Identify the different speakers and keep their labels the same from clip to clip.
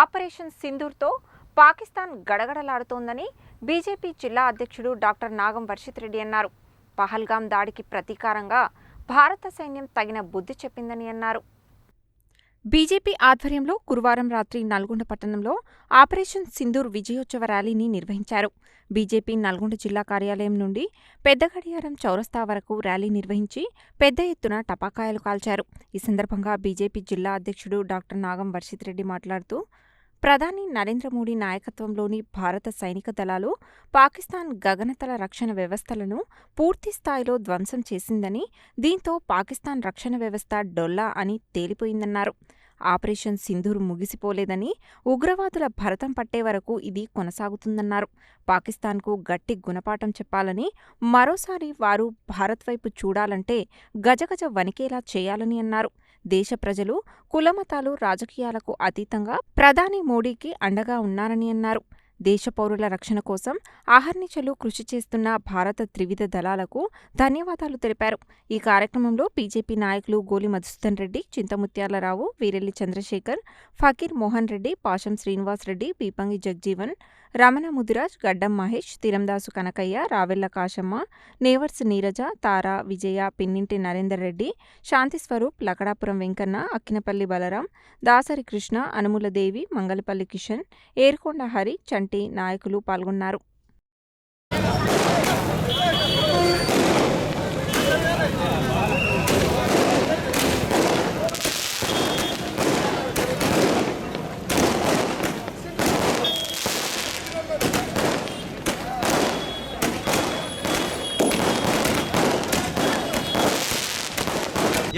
Speaker 1: Operation సింధూర్తో పాకిస్తాన్ గడగడలాడుతోందని BJP జిల్లా అధ్యక్షుడు డాక్టర్ నాగం వర్షిత్ రెడ్డి అన్నారు. పహల్గాం దాడికి ప్రతీకారంగా భారత సైన్యం తగిన బుద్ధి చెప్పిందని అన్నారు. బీజేపీ ఆధ్వర్యంలో గురువారం రాత్రి నల్గొండ పట్టణంలో ఆపరేషన్ సింధూర్ విజయోత్సవ ర్యాలీని నిర్వహించారు. బీజేపీ నల్గొండ జిల్లా కార్యాలయం నుండి పెద్దగడియారం చౌరస్తా వరకు ర్యాలీ నిర్వహించి పెద్ద ఎత్తున టపాకాయలు కాల్చారు. ఈ సందర్భంగా బీజేపీ జిల్లా అధ్యక్షుడు డాక్టర్ నాగం వర్షిత్ రెడ్డి మాట్లాడుతూ ప్రధాని నరేంద్ర మోడీ నాయకత్వంలోని భారత సైనిక దళాలు పాకిస్తాన్ గగనతల రక్షణ వ్యవస్థలను పూర్తి స్థాయిలో ధ్వంసం చేసిందని దీంతో పాకిస్తాన్ రక్షణ వ్యవస్థ డొల్లా అని తేలిపోయిందన్నారు. ఆపరేషన్ సింధూర్ ముగిసిపోలేదని ఉగ్రవాదుల భరతం పట్టే వరకు ఇది కొనసాగుతుందన్నారు. పాకిస్తాన్కు గట్టి గుణపాఠం చెప్పాలని మరోసారి వారు భారత్ వైపు చూడాలంటే గజగజ వణికేలా చేయాలని అన్నారు. దేశ ప్రజలు కులమతాలు రాజకీయాలకు అతీతంగా ప్రధాని మోడీకి అండగా ఉన్నారని అన్నారు. దేశ పౌరుల రక్షణ కోసం ఆహర్నిశలు కృషి చేస్తున్న భారత త్రివిధ దళాలకు ధన్యవాదాలు తెలిపారు. ఈ కార్యక్రమంలో బీజేపీ నాయకులు గోలి మధుసూదన్ రెడ్డి చింతముత్యాలరావు వీరెల్లి చంద్రశేఖర్ ఫకీర్ మోహన్ రెడ్డి పాషం శ్రీనివాస్ రెడ్డి పీపంగి జగ్జీవన్ రమణ ముదిరాజ్ గడ్డం మహేష్ తిరందాసు కనకయ్య రావెల్ల కాశమ్మ నేవర్స్ నీరజ తార విజయ పిన్నింటి నరేందర్ రెడ్డి శాంతి స్వరూప్ లకడాపురం వెంకన్న అక్కినపల్లి బలరాం దాసరి కృష్ణ అనుములదేవి మంగళపల్లి కిషన్ ఏర్కొండ హరి చంటి నాయకులు పాల్గొన్నారు.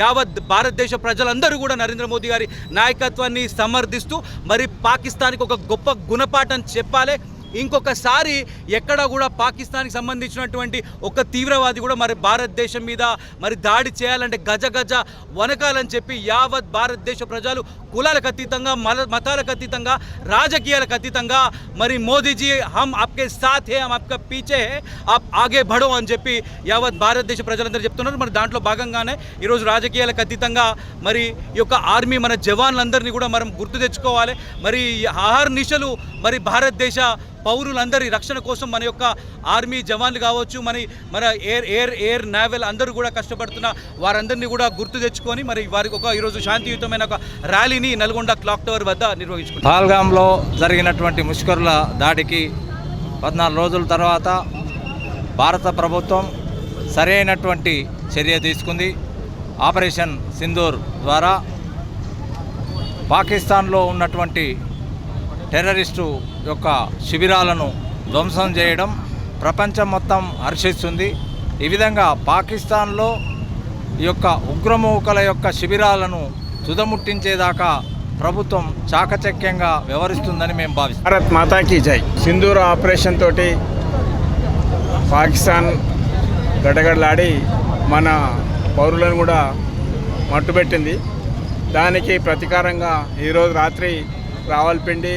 Speaker 2: యావత్ భారతదేశ ప్రజలందరూ కూడా నరేంద్ర మోదీ గారి నాయకత్వాన్ని సమర్థిస్తూ మరి పాకిస్తాన్కి ఒక గొప్ప గుణపాఠం చెప్పాలి. ఇంకొకసారి ఎక్కడ కూడా పాకిస్తాన్కి సంబంధించినటువంటి ఒక తీవ్రవాది కూడా మరి భారతదేశం మీద మరి దాడి చేయాలంటే గజ గజ వనకాలని చెప్పి యావత్ భారతదేశ ప్రజలు కులాలకు అతీతంగా మల మతాలకు అతీతంగా రాజకీయాలకు అతీతంగా మరి మోదీజీ హమ్ ఆప్కే సాత్ హే హమ్ ఆప్కా పీచే హే ఆప్ ఆగే బడో అని చెప్పి యావత్ భారతదేశ ప్రజలందరూ చెప్తున్నారు. మరి దాంట్లో భాగంగానే ఈరోజు రాజకీయాలకు అతీతంగా మరి ఈ యొక్క ఆర్మీ మన జవాన్లందరినీ కూడా మనం గుర్తు తెచ్చుకోవాలి. మరి ఆహార నిశలు మరి భారతదేశ పౌరులందరి రక్షణ కోసం మన యొక్క ఆర్మీ జవాన్లు కావచ్చు మన మన ఎయిర్ ఎయిర్ ఎయిర్ నావెల్ అందరూ కూడా కష్టపడుతున్న వారందరినీ కూడా గుర్తు తెచ్చుకొని మరి వారికి ఒక ఈరోజు శాంతియుతమైన ఒక ర్యాలీని నల్గొండ క్లాక్ టవర్ వద్ద నిర్వహించుకుంటారు
Speaker 3: పహల్గాంలో జరిగినటువంటి ముష్కరుల దాడికి పద్నాలుగు రోజుల తర్వాత భారత ప్రభుత్వం సరైనటువంటి చర్య తీసుకుంది. ఆపరేషన్ సింధూర్ ద్వారా పాకిస్తాన్లో ఉన్నటువంటి టెర్రరిస్టు యొక్క శిబిరాలను ధ్వంసం చేయడం ప్రపంచం మొత్తం హర్షిస్తుంది. ఈ విధంగా పాకిస్తాన్లో ఈ యొక్క ఉగ్రమూకల యొక్క శిబిరాలను తుదముట్టించేదాకా ప్రభుత్వం చాకచక్యంగా వ్యవహరిస్తుందని మేము భావిస్తాం
Speaker 4: భారత్ మాతాకి జై. సింధూర్ ఆపరేషన్ తోటి పాకిస్తాన్ గడగడలాడి మన పౌరులను కూడా మట్టుబెట్టింది. దానికి ప్రతీకారంగా ఈరోజు రాత్రి రావల్పిండి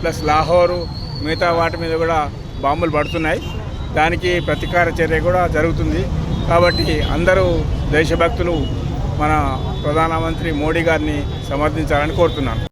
Speaker 4: ప్లస్ లాహోరు మిగతా వాటి మీద కూడా బాంబులు పడుతున్నాయి. దానికి ప్రతీకార చర్య కూడా జరుగుతుంది. కాబట్టి అందరూ దేశభక్తులు మన ప్రధానమంత్రి మోడీ గారిని సమర్థించాలని కోరుతున్నాను.